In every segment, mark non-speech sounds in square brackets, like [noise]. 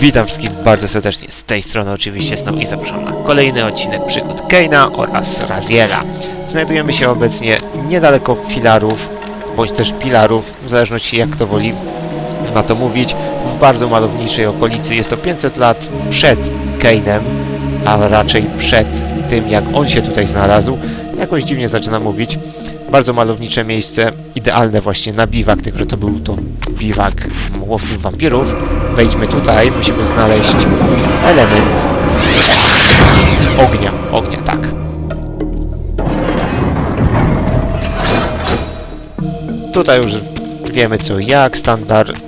Witam wszystkich bardzo serdecznie z tej strony oczywiście Snow i zapraszam na kolejny odcinek przygód Keina oraz Raziela. Znajdujemy się obecnie niedaleko filarów, bądź też pilarów, w zależności jak to woli na to mówić, w bardzo malowniczej okolicy. Jest to 500 lat przed Keinem, a raczej przed tym jak on się tutaj znalazł. Jakoś dziwnie zaczyna mówić. Bardzo malownicze miejsce, idealne właśnie na biwak, tylko że to był to biwak łowców wampirów. Wejdźmy tutaj, musimy znaleźć element ognia. Ognia, tak. Tutaj już wiemy co i jak, standard.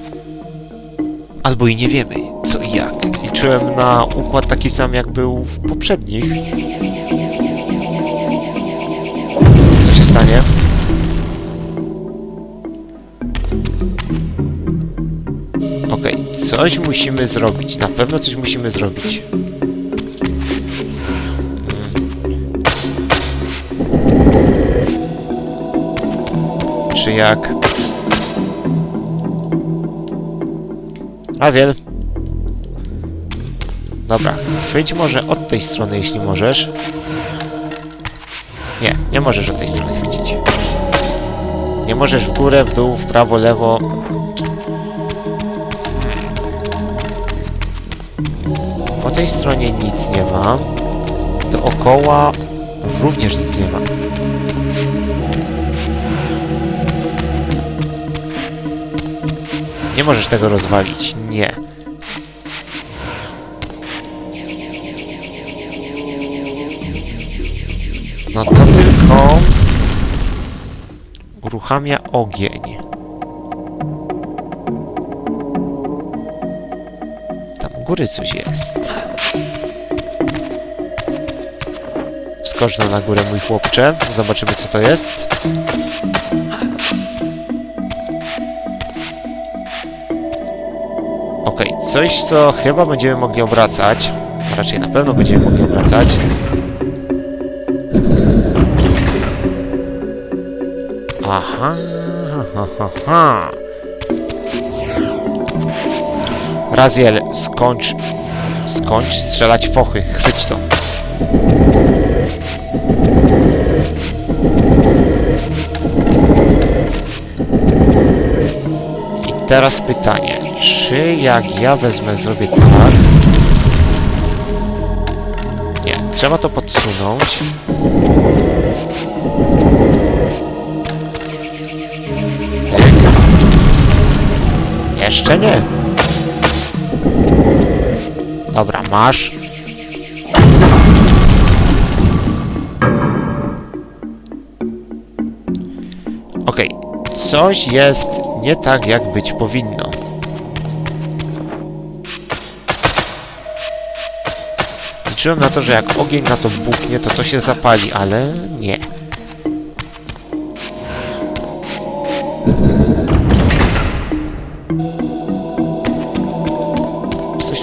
Albo i nie wiemy co i jak. Liczyłem na układ taki sam jak był w poprzednich. Stanie? Okej, coś musimy zrobić. Na pewno coś musimy zrobić. Mm. Czy jak? Aziel. Dobra, wyjdź może od tej strony, jeśli możesz. Nie, nie możesz od tej strony chwycić. Nie możesz w górę, w dół, w prawo, lewo. Po tej stronie nic nie ma. Dookoła również nic nie ma. Nie możesz tego rozwalić. Nie. No to tylko uruchamia ogień. Tam u góry coś jest. Skocz na górę, mój chłopcze. Zobaczymy, co to jest. Okej, coś, co chyba będziemy mogli obracać. Raczej na pewno będziemy mogli obracać. Aha, ha, ha, ha. Raziel, skończ, skończ strzelać fochy. Chwyć to. I teraz pytanie, czy jak ja wezmę, zrobię tak? Nie, trzeba to podsunąć. Jeszcze nie. Dobra, masz. Okej, coś jest nie tak, jak być powinno. Liczyłem na to, że jak ogień na to buknie, to to się zapali, ale nie.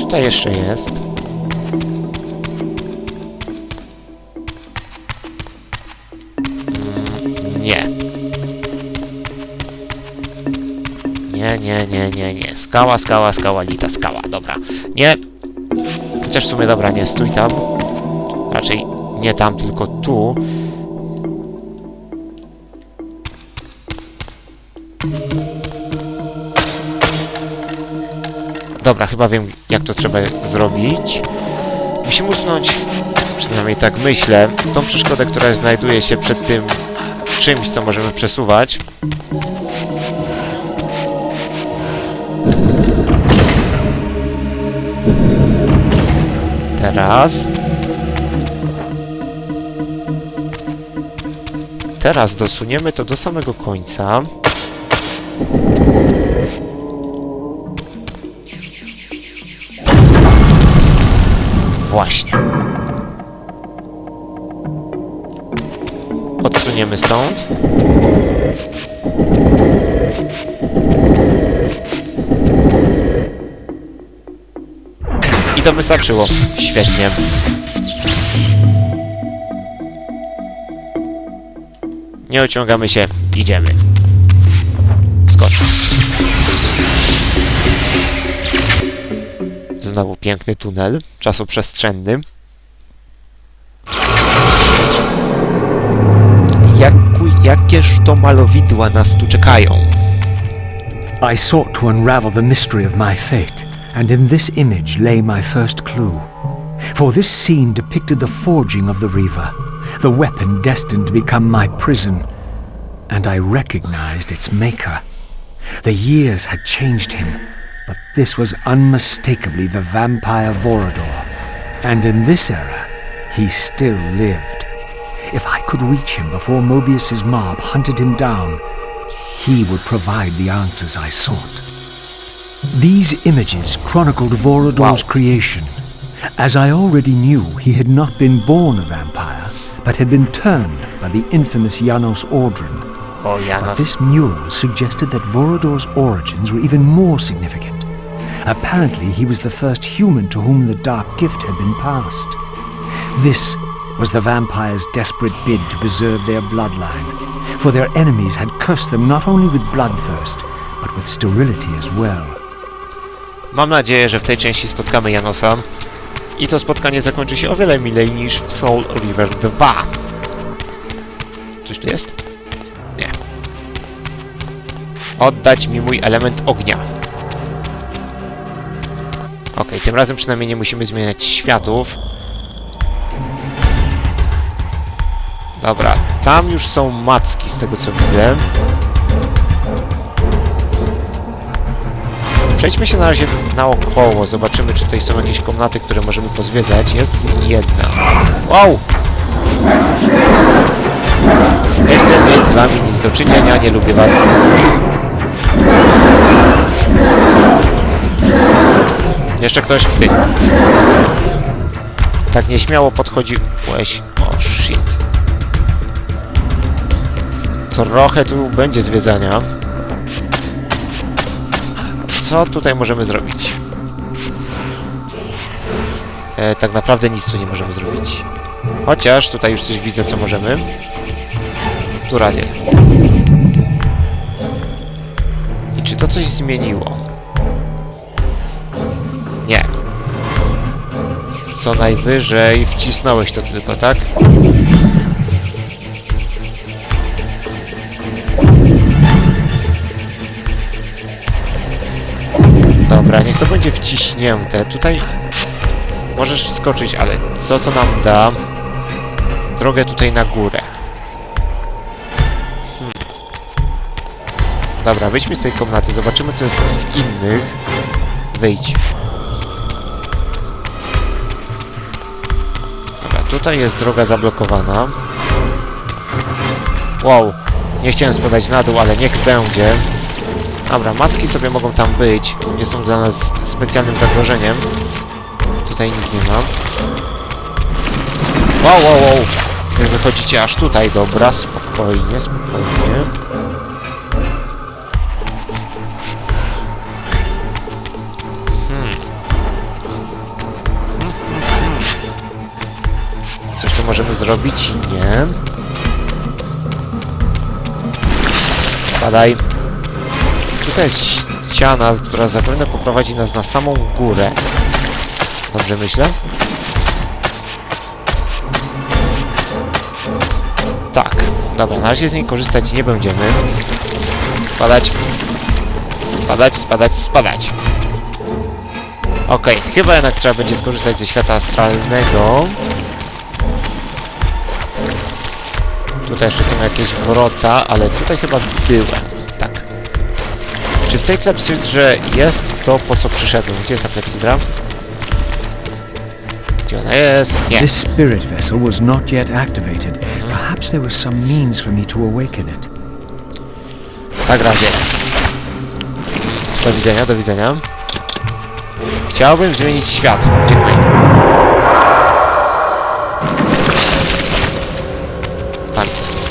Tutaj jeszcze jest. Mm, Nie. Nie, nie, nie, nie, nie. Skała, skała, skała, lita, skała. Dobra. Nie. Chociaż w sumie, dobra, nie, stój tam. Raczej nie tam, tylko tu. Dobra, chyba wiem, jak to trzeba zrobić. Musimy usunąć, przynajmniej tak myślę, tą przeszkodę, która znajduje się przed tym czymś, co możemy przesuwać. Teraz. Teraz dosuniemy to do samego końca. Właśnie. Odsuniemy stąd. I to wystarczyło. Świetnie. Nie ociągamy się, idziemy. Znowu piękny tunel, czasoprzestrzenny. Jaku, jakież to malowidła nas tu czekają? I sought to unravel the mystery of my fate, and in this image lay my first clue. For this scene depicted the forging of the Reaver, the weapon destined to become my prison, and I recognized its maker. The years had changed him, this was unmistakably the vampire Vorador, and in this era, he still lived. If I could reach him before Mobius's mob hunted him down, he would provide the answers I sought. These images chronicled Vorador's Wow. creation. As I already knew, he had not been born a vampire, but had been turned by the infamous Janos Audrin. O oh, But this mural suggested that Vorador's origins were even more significant. Apparently, he was the first human to whom the dark gift had been passed. This was the vampires' desperate bid to preserve their bloodline, for their enemies had cursed them not only with bloodthirst, but with sterility as well. Mam nadzieję, że w tej części spotkamy Janosa i to spotkanie zakończy się o wiele milej niż w Soul River 2. Coś tu jest? Nie. Oddać mi mój element ognia. Okej, tym razem przynajmniej nie musimy zmieniać światów. Dobra, tam już są macki z tego co widzę. Przejdźmy się na razie naokoło, zobaczymy czy tutaj są jakieś komnaty, które możemy pozwiedzać. Jest jedna. Wow! Nie chcę mieć z wami nic do czynienia, nie lubię was. Jeszcze ktoś? Ty. Tak nieśmiało podchodziłeś. O shit. Trochę tu będzie zwiedzania. Co tutaj możemy zrobić? E, tak naprawdę nic tu nie możemy zrobić. Chociaż tutaj już coś widzę, co możemy. Tu razie. I czy to coś zmieniło? Co najwyżej wcisnąłeś to tylko, tak? Dobra, niech to będzie wciśnięte. Tutaj możesz wskoczyć, ale co to nam da? Drogę tutaj na górę. Hmm. Dobra, wyjdźmy z tej komnaty, zobaczymy co jest w innych. Wyjdź. Tutaj jest droga zablokowana. Wow, nie chciałem spadać na dół, ale niech będzie. Dobra, macki sobie mogą tam być. Nie są dla nas specjalnym zagrożeniem. Tutaj nic nie ma. Wow, wow, wow. Wy wychodzicie aż tutaj, dobra, spokojnie, spokojnie. Zrobić? Nie. Spadaj. Tutaj jest ściana, która zapewne poprowadzi nas na samą górę. Dobrze myślę? Tak. Dobra, na razie z niej korzystać nie będziemy. Spadać. Spadać, spadać, spadać. Okej, chyba jednak trzeba będzie skorzystać ze świata astralnego. Tutaj jeszcze są jakieś wrota, ale tutaj chyba byłem. Tak. Czy w tej klepsydrze jest to, po co przyszedłem? Gdzie jest ta klepsydra? Gdzie ona jest? Nie. This spirit vessel was not yet activated. Perhaps there was some means for me to awaken it. Tak, razie. Do widzenia, do widzenia. Chciałbym zmienić świat. Dziękuję.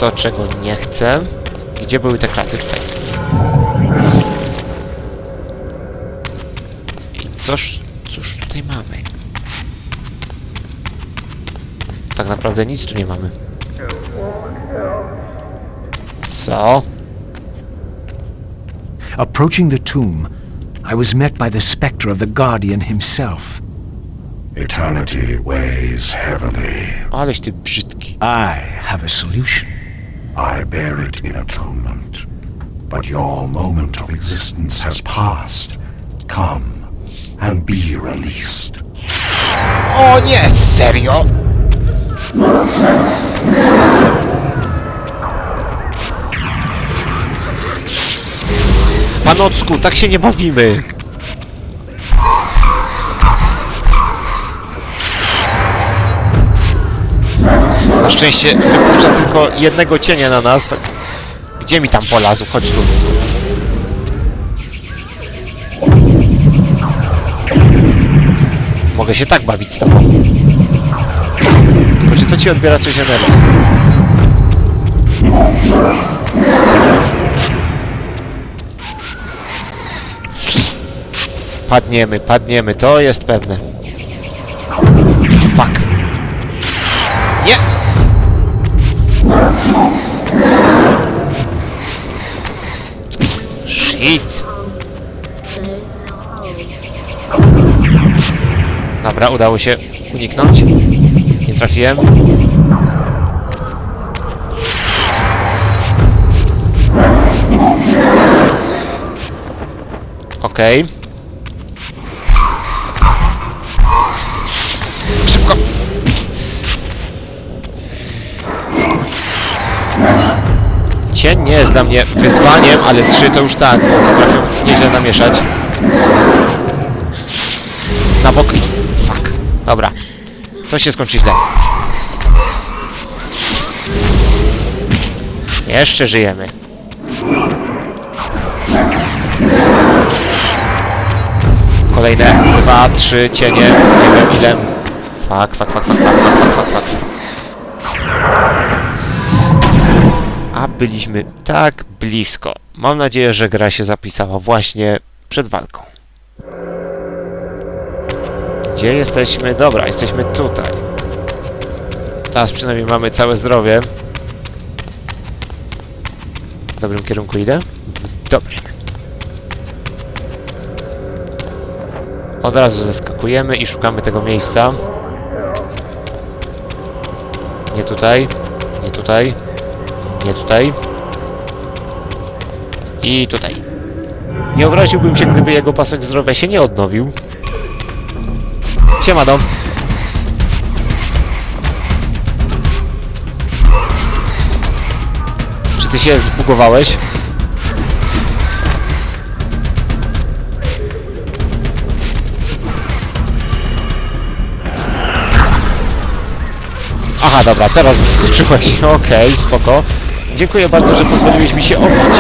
To, czego nie chcę. Gdzie były te kraty? Tutaj. I coż, cóż tutaj mamy? Tak naprawdę nic tu nie mamy. Co? Approaching the tomb, I was met by the spectre of the Guardian himself. Eternity weighs heavily. Aleś ty brzydki. I have a solution. I bear it in atonement. But your moment of existence has passed. Come and be released. O nie, serio? Panocku, tak się nie bawimy. Na szczęście wypuszcza tylko jednego cienia na nas. Tak. Gdzie mi tam polazł? Chodź tu. Mogę się tak bawić z tobą. Tylko czy to ci odbiera coś energii? Padniemy, padniemy, to jest pewne. Fuck. Nie! Shit! Dobra, udało się uniknąć. Nie trafiłem. Okej. Szybko! Cień nie jest dla mnie wyzwaniem, ale trzy to już tak, potrafią nieźle namieszać. Na bok. Fuck. Dobra. To się skończy źle. Jeszcze żyjemy. Kolejne dwa, trzy cienie. Nie wiem ile. Fuck, fuck, fuck, fuck, fuck, fuck, fuck, fuck, A byliśmy tak blisko. Mam nadzieję, że gra się zapisała właśnie przed walką. Gdzie jesteśmy? Dobra, jesteśmy tutaj. Teraz przynajmniej mamy całe zdrowie. W dobrym kierunku idę? W dobrym. Od razu zeskakujemy i szukamy tego miejsca. Nie tutaj. Nie tutaj. Nie tutaj. I tutaj. Nie obraziłbym się, gdyby jego pasek zdrowia się nie odnowił. Siema dom. Czy ty się zbugowałeś? Aha, dobra, teraz [laughs] zaskoczyłeś. Okej, spoko. Dziękuję bardzo, że pozwoliłeś mi się obić.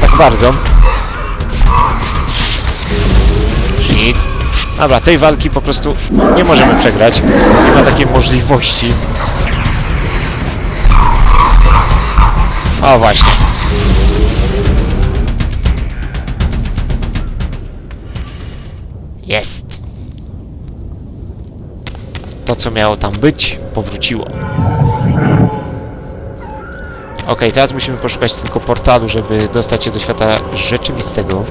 Tak bardzo. Shit. Dobra, tej walki po prostu nie możemy przegrać. Nie ma takiej możliwości. O, właśnie. Jest. To, co miało tam być, powróciło. Ok, teraz musimy poszukać tylko portalu, żeby dostać się do świata rzeczywistego.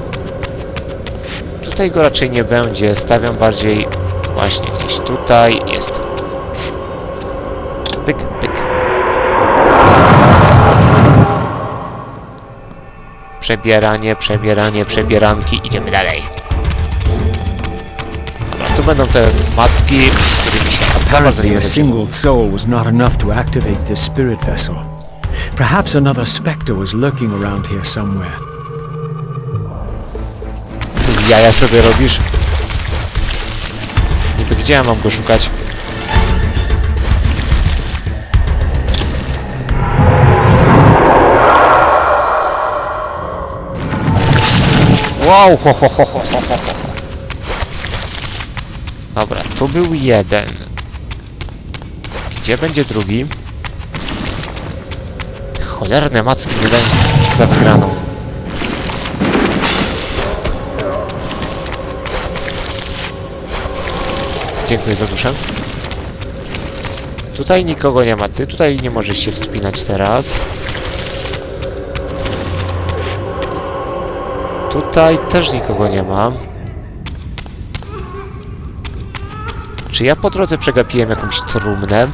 Tutaj go raczej nie będzie. Stawiam bardziej właśnie gdzieś tutaj. Jest. Pyk, pyk. Przebieranie, przebieranie, przebieranki. Idziemy dalej. Dobra, tu będą te macki, z którymi się Apparently, a single soul was not enough to activate this spirit vessel. Perhaps another spectre was lurking around here somewhere. Jaja sobie robisz? Niby gdzie ja mam go szukać? Wow, ho, ho, ho, ho, ho, ho. Dobra, tu był jeden. Gdzie będzie drugi? Cholerne macki nie dają za wygraną. Dziękuję za duszę. Tutaj nikogo nie ma. Ty tutaj nie możesz się wspinać teraz. Tutaj też nikogo nie ma. Czy ja po drodze przegapiłem jakąś trumnę?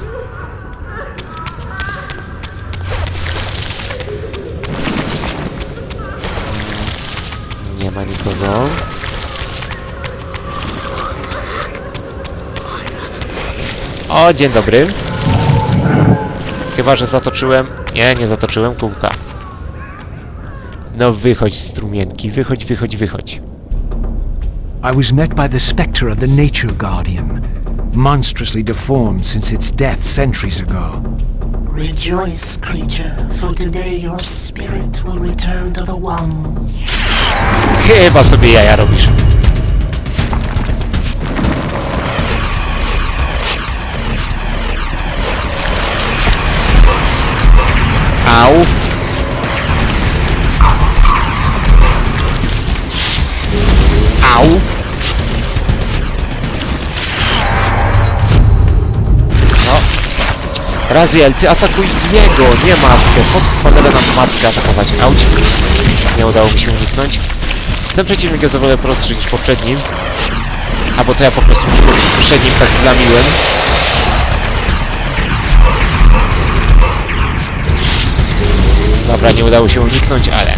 O, dzień dobry. Chyba, że zatoczyłem... Nie, nie zatoczyłem kółka. No wychodź strumienki, wychodź, wychodź, wychodź. I was met by the spectre of the Nature Guardian, monstrously deformed since its death centuries ago. Rejoice, creature, for today your spirit will return to the One. Chyba sobie jaja robisz. Au. Raziel, ty atakuj jego, nie mackę. Pod cholerę nam mackę atakować. Auć. Nie udało mi się uniknąć. Ten przeciwnik jest o wiele prostszy niż poprzednim. Albo to ja po prostu poprzednim tak zlamiłem. Dobra, nie udało się uniknąć, ale...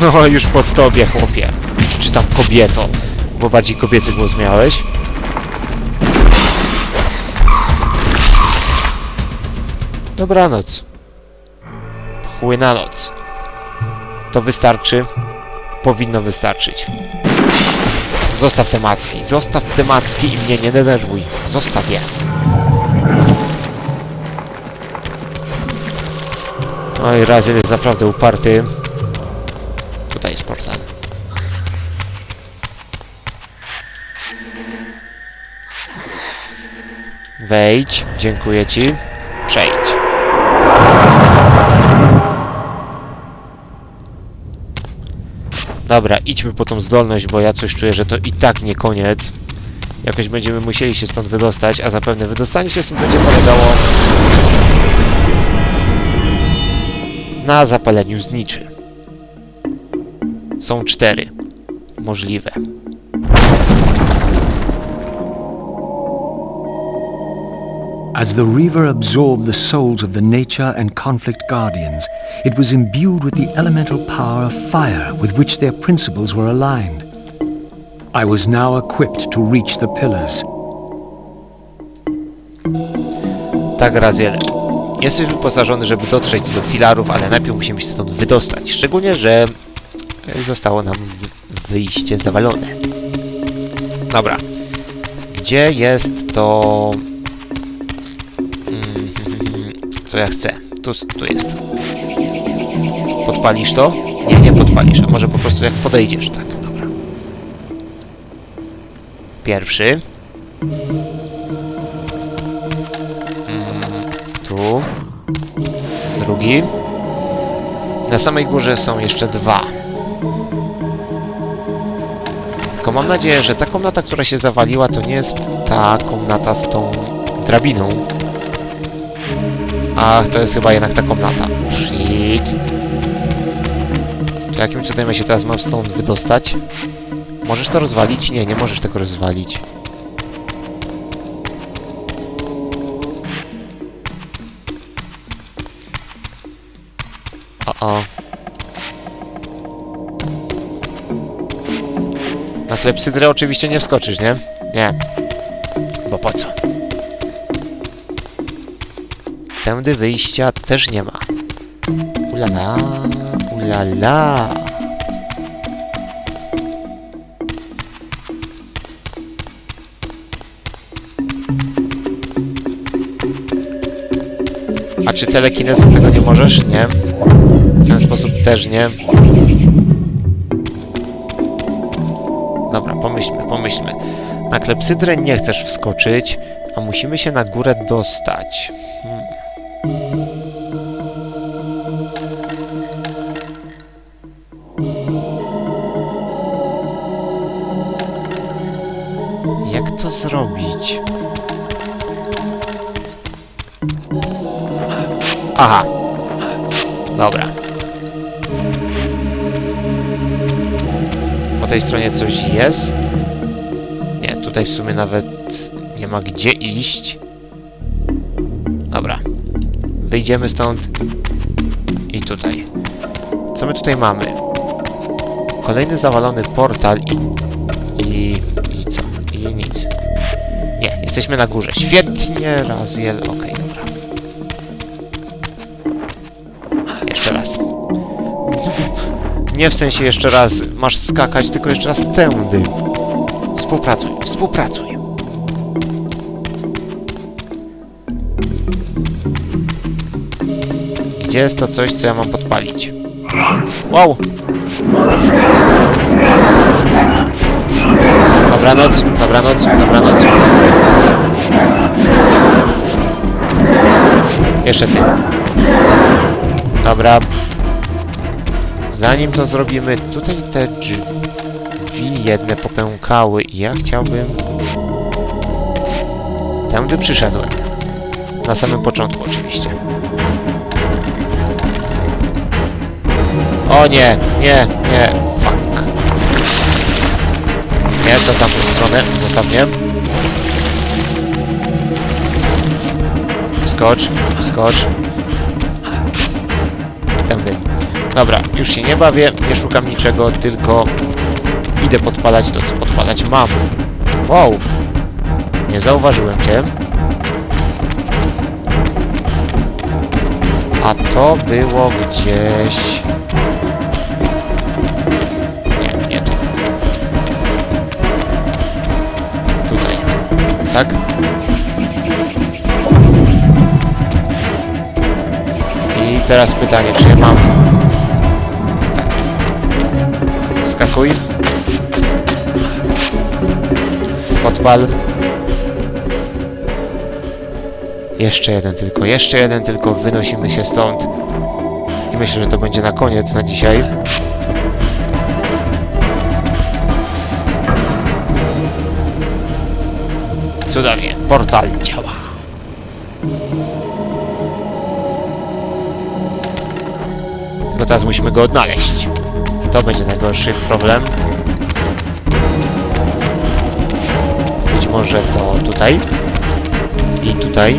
No, już po tobie, chłopie. Czy tam kobieto, bo bardziej kobiecy głos miałeś. Dobranoc. Płyna noc. To wystarczy. Powinno wystarczyć. Zostaw te macki. Zostaw te macki i mnie nie denerwuj. Zostaw je. Oj, Raziel jest naprawdę uparty. Tutaj jest portal. Wejdź. Dziękuję ci. Przejdź. Dobra, idźmy po tą zdolność, bo ja coś czuję, że to i tak nie koniec. Jakoś będziemy musieli się stąd wydostać, a zapewne wydostanie się stąd będzie polegało na zapaleniu zniczy. Są cztery możliwe. As the Reaver absorbed the souls of the Nature and Conflict Guardians, it was imbued with the elemental power of fire with which their principles were aligned. I was now equipped to reach the pillars. Tak, Raziel. Jesteś wyposażony, żeby dotrzeć do filarów, ale najpierw musimy się stąd wydostać. Szczególnie, że zostało nam wy- wyjście zawalone. Dobra. Gdzie jest to... Co ja chcę? Tu, tu jest. Podpalisz to? Nie, nie podpalisz. A może po prostu jak podejdziesz, tak, dobra. Pierwszy. Tu. Drugi. Na samej górze są jeszcze dwa. Tylko mam nadzieję, że ta komnata, która się zawaliła, to nie jest ta komnata z tą drabiną. Ach, to jest chyba jednak ta komnata. Shit. Czy jakim cudem ja się teraz mam stąd wydostać? Możesz to rozwalić? Nie, nie możesz tego rozwalić. O, o. Na klepsydrę oczywiście nie wskoczysz, nie? Nie. Bo po co? Tędy wyjścia też nie ma. Ulala, ulala. A czy telekinezem tego nie możesz? Nie. W ten sposób też nie. Dobra, pomyślmy, pomyślmy. Na klepsydrę nie chcesz wskoczyć, a musimy się na górę dostać. Zrobić? Aha. Dobra. po tej stronie coś jest? Nie, tutaj w sumie nawet nie ma gdzie iść. Dobra. Wyjdziemy stąd. I tutaj. Co my tutaj mamy? Kolejny zawalony portal i... I... jesteśmy na górze. Świetnie, Raziel. Okej, dobra. Jeszcze raz. Nie w sensie jeszcze raz masz skakać, tylko jeszcze raz tędy. Współpracuj, współpracuj. Gdzie jest to coś, co ja mam podpalić? Wow! Dobranoc, dobranoc, dobranoc. Jeszcze ty. Dobra. Zanim to zrobimy, tutaj te drzwi jedne popękały i ja chciałbym... Tędy przyszedłem. Na samym początku oczywiście. O nie, nie, nie, fuck. Nie, to tamtą stronę, zostaw Skocz, skocz. Tędy. Dobra, już się nie bawię, nie szukam niczego, tylko idę podpalać to, co podpalać mam. Wow! Nie zauważyłem cię. A to było gdzieś... Nie, nie tu. Tutaj. Tak? Teraz pytanie, czy ja mam... Skakuj. Podpal. Jeszcze jeden tylko, jeszcze jeden tylko, wynosimy się stąd. I myślę, że to będzie na koniec na dzisiaj. Cudownie, portal działa. Tylko teraz musimy go odnaleźć. To będzie najgorszy problem. Być może to tutaj. I tutaj.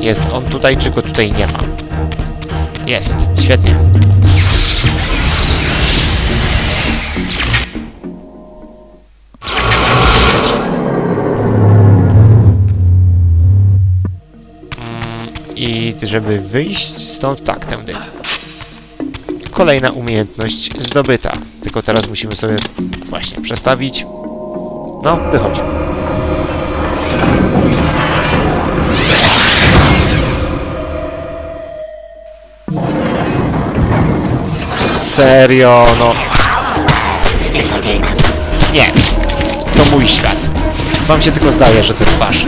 Jest on tutaj, czy go tutaj nie ma? Jest, świetnie. Żeby wyjść stąd, tak, tędy. Kolejna umiejętność zdobyta. Tylko teraz musimy sobie właśnie przestawić. No, wychodź. Serio, no. Nie. To mój świat. Wam się tylko zdaje, że to jest wasz.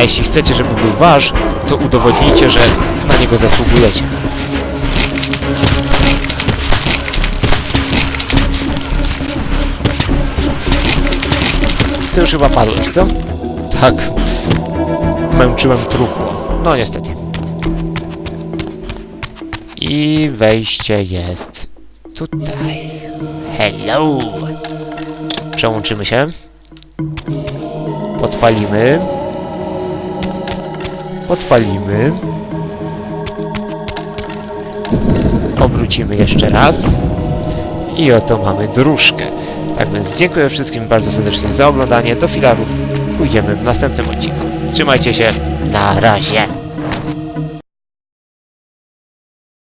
A jeśli chcecie, żeby był wasz, to udowodnijcie, że na niego zasługujecie. Ty już chyba padłeś, co? Tak. Męczyłem truchło. No niestety. I wejście jest tutaj. Hello! Przełączymy się. Podpalimy. Podpalimy. Obrócimy jeszcze raz. I oto mamy dróżkę. Tak więc dziękuję wszystkim bardzo serdecznie za oglądanie. Do filarów pójdziemy w następnym odcinku. Trzymajcie się. Na razie.